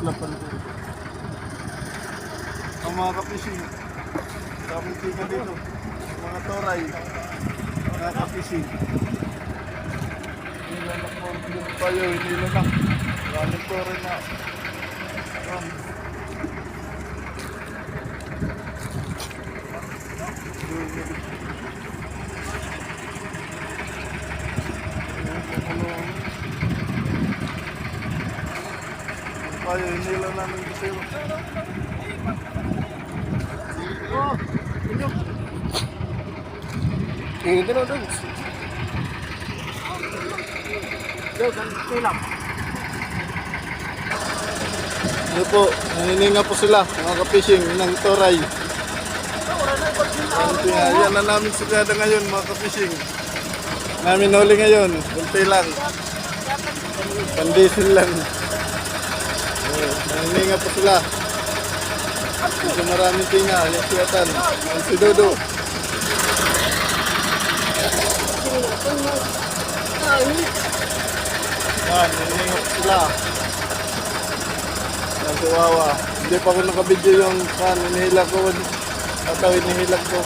lapan ko. Ang mga kapising. Daming tika dito. Mga toray. Mga kapising. Nilanak mo yung payo. Nilanak. Daming toray na. Um, Payo, hindi lang namin yun. Oh, inyok. Tingin din doon. Doon, ang tilap. Ano po, nanininga po sila, mga kapishing ng Toray. Ang na namin sigada ngayon, mga kapishing. Namin huli ngayon, kunti lang. Pandisil lang. Nanininga po sila. Medyo maraming tinga, yung siyatan. Ang si Dodo. Yan, nanininga po sila. Ang kawawa. Hindi pa ako nakabidyo yung kan, inihilag ko. Ataw, inihilag ko.